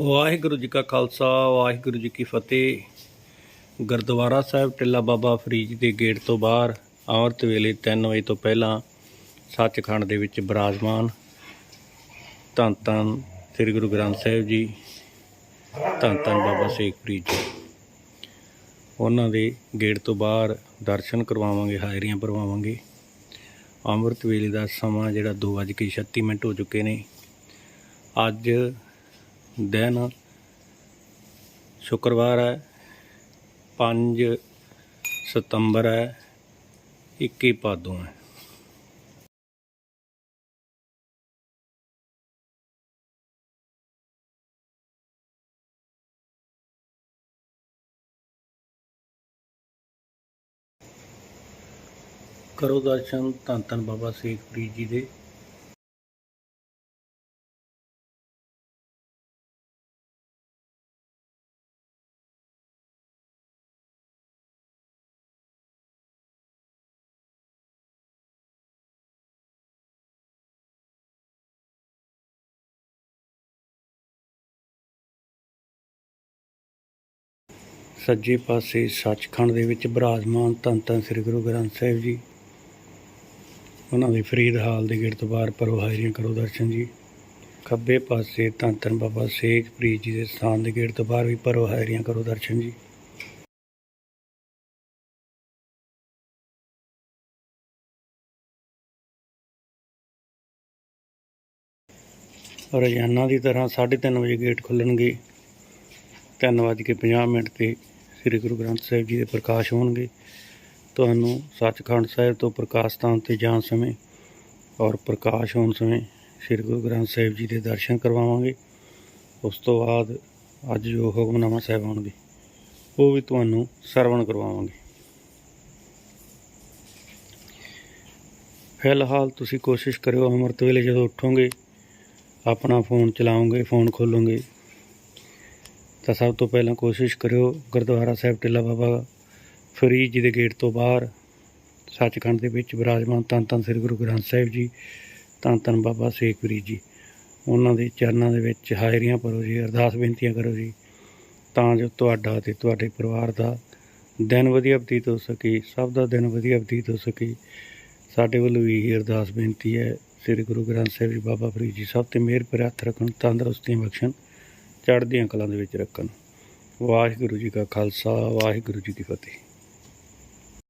ਵਾਹਿਗੁਰੂ ਜੀ ਕਾ ਖਾਲਸਾ, ਵਾਹਿਗੁਰੂ ਜੀ ਕੀ ਫਤਿਹ। ਗੁਰਦੁਆਰਾ ਸਾਹਿਬ ਟਿੱਲਾ ਬਾਬਾ ਫਰੀਦ ਦੇ ਗੇਟ ਤੋਂ ਬਾਹਰ ਅੰਮ੍ਰਿਤ ਵੇਲੇ 3 ਵਜੇ ਤੋਂ ਪਹਿਲਾਂ ਸੱਚਖੰਡ ਦੇ ਵਿੱਚ ਬਿਰਾਜਮਾਨ ਧੰਨ ਧੰਨ ਸ੍ਰੀ ਗੁਰੂ ਗ੍ਰੰਥ ਸਾਹਿਬ ਜੀ, ਧੰਨ ਧੰਨ ਬਾਬਾ ਸੇਖ ਫਰੀਦ ਜੀ। ਉਹਨਾਂ ਦੇ ਗੇਟ ਤੋਂ ਬਾਹਰ ਦਰਸ਼ਨ ਕਰਵਾਵਾਂਗੇ, ਹਾਜ਼ਰੀਆਂ ਭਰਵਾਵਾਂਗੇ। ਅੰਮ੍ਰਿਤ ਵੇਲੇ ਦਾ ਸਮਾਂ ਜਿਹੜਾ 2:36 ਮਿੰਟ ਹੋ ਚੁੱਕੇ ਨੇ। ਅੱਜ ਦਿਨ ਸ਼ੁੱਕਰਵਾਰ ਹੈ 5 ਸਤੰਬਰ ਹੈ 21 ਭਾਦੋਂ ਹੈ। ਕਰੋ ਦਰਸ਼ਨ ਧੰਨ ਧੰਨ ਬਾਬਾ ਸੇਖ ਜੀ ਦੇ। ਸੱਜੇ ਪਾਸੇ ਸੱਚਖੰਡ ਦੇ ਵਿੱਚ ਬਿਰਾਜਮਾਨ ਧੰਨ ਧੰਨ ਸ੍ਰੀ ਗੁਰੂ ਗ੍ਰੰਥ ਸਾਹਿਬ ਜੀ। ਉਹਨਾਂ ਦੇ ਫਰੀਦ ਹਾਲ ਦੇ ਗੇਟ ਤੋਂ ਬਾਹਰ ਪਰੋ ਹਾਜ਼ਰੀਆਂ ਕਰੋ ਦਰਸ਼ਨ ਜੀ। ਖੱਬੇ ਪਾਸੇ ਧੰਨ ਧੰਨ ਬਾਬਾ ਸੇਖ ਫਰੀਦ ਜੀ ਦੇ ਸਥਾਨ ਦੇ ਗੇਟ ਤੋਂ ਬਾਹਰ ਵੀ ਪਰੋ ਹਾਜ਼ਰੀਆਂ ਕਰੋ ਦਰਸ਼ਨ ਜੀ। ਰੋਜ਼ਾਨਾ ਦੀ ਤਰ੍ਹਾਂ 3:30 ਵਜੇ ਗੇਟ ਖੁੱਲਣਗੇ। ਤਿੰਨ ਵੱਜ ਕੇ 50 ਮਿੰਟ ਤੇ ਸ੍ਰੀ ਗੁਰੂ ਗ੍ਰੰਥ ਸਾਹਿਬ ਜੀ ਦੇ ਪ੍ਰਕਾਸ਼ ਹੋਣਗੇ। ਤੁਹਾਨੂੰ ਸੱਚਖੰਡ ਸਾਹਿਬ ਤੋਂ ਪ੍ਰਕਾਸ਼ ਸਥਾਨ ਤੇ ਜਾਣ ਸਮੇਂ ਔਰ ਪ੍ਰਕਾਸ਼ ਹੋਣ ਸਮੇਂ ਸ੍ਰੀ ਗੁਰੂ ਗ੍ਰੰਥ ਸਾਹਿਬ ਜੀ ਦੇ ਦਰਸ਼ਨ ਕਰਵਾਵਾਂਗੇ। ਉਸ ਤੋਂ ਬਾਅਦ ਅੱਜ ਜੋ ਹੁਕਮਨਾਮਾ ਸਾਹਿਬ ਆਉਣਗੇ ਉਹ ਵੀ ਤੁਹਾਨੂੰ ਸਰਵਣ ਕਰਵਾਵਾਂਗੇ। ਫਿਲਹਾਲ ਤੁਸੀਂ ਕੋਸ਼ਿਸ਼ ਕਰਿਓ ਅੰਮ੍ਰਿਤ ਵੇਲੇ ਜਦੋਂ ਉੱਠੋਗੇ, ਆਪਣਾ ਫੋਨ ਚਲਾਉਂਗੇ ਫੋਨ ਖੋਲੋਗੇ। ਤਾਂ ਸਭ ਤੋਂ ਪਹਿਲਾਂ ਕੋਸ਼ਿਸ਼ ਕਰਿਓ ਗੁਰਦੁਆਰਾ ਸਾਹਿਬ ਟਿੱਲਾ ਬਾਬਾ ਫਰੀਦ ਜੀ ਦੇ ਗੇਟ ਤੋਂ ਬਾਹਰ, ਸੱਚਖੰਡ ਦੇ ਵਿੱਚ ਵਿਰਾਜਮਾਨ ਧੰਨ ਧੰਨ ਸ੍ਰੀ ਗੁਰੂ ਗ੍ਰੰਥ ਸਾਹਿਬ ਜੀ, ਧੰਨ ਧੰਨ ਬਾਬਾ ਸੇਖ ਫਰੀਦ ਜੀ। ਉਹਨਾਂ ਦੇ ਚਰਨਾਂ ਦੇ ਵਿੱਚ ਹਾਜ਼ਰੀਆਂ ਭਰੋ ਜੀ, ਅਰਦਾਸ ਬੇਨਤੀਆਂ ਕਰੋ ਜੀ। ਤਾਂ ਜੋ ਤੁਹਾਡਾ ਤੇ ਤੁਹਾਡੇ ਪਰਿਵਾਰ ਦਾ ਦਿਨ ਵਧੀਆ ਬਤੀਤ ਹੋ ਸਕੇ, ਸਭ ਦਾ ਦਿਨ ਵਧੀਆ ਬਤੀਤ ਹੋ ਸਕੇ। ਸਾਡੇ ਵੱਲੋਂ ਵੀ ਇਹੀ ਅਰਦਾਸ ਬੇਨਤੀ ਹੈ, ਸ੍ਰੀ ਗੁਰੂ ਗ੍ਰੰਥ ਸਾਹਿਬ ਜੀ, ਬਾਬਾ ਫਰੀਦ ਜੀ, ਸਭ ਤੇ ਮਿਹਰ ਭਰਿਆ ਹੱਥ ਰੱਖਣ ਤੰਦਰੁਸਤੀਆਂ ਬਖਸ਼ਣ। ਚੜ੍ਹਦੀਆਂ ਕਲਾਂ ਦੇ ਵਿੱਚ ਰੱਖਣ। ਵਾਹਿਗੁਰੂ ਜੀ ਕਾ ਖਾਲਸਾ ਵਾਹਿਗੁਰੂ ਜੀ ਕੀ ਫਤਿਹ।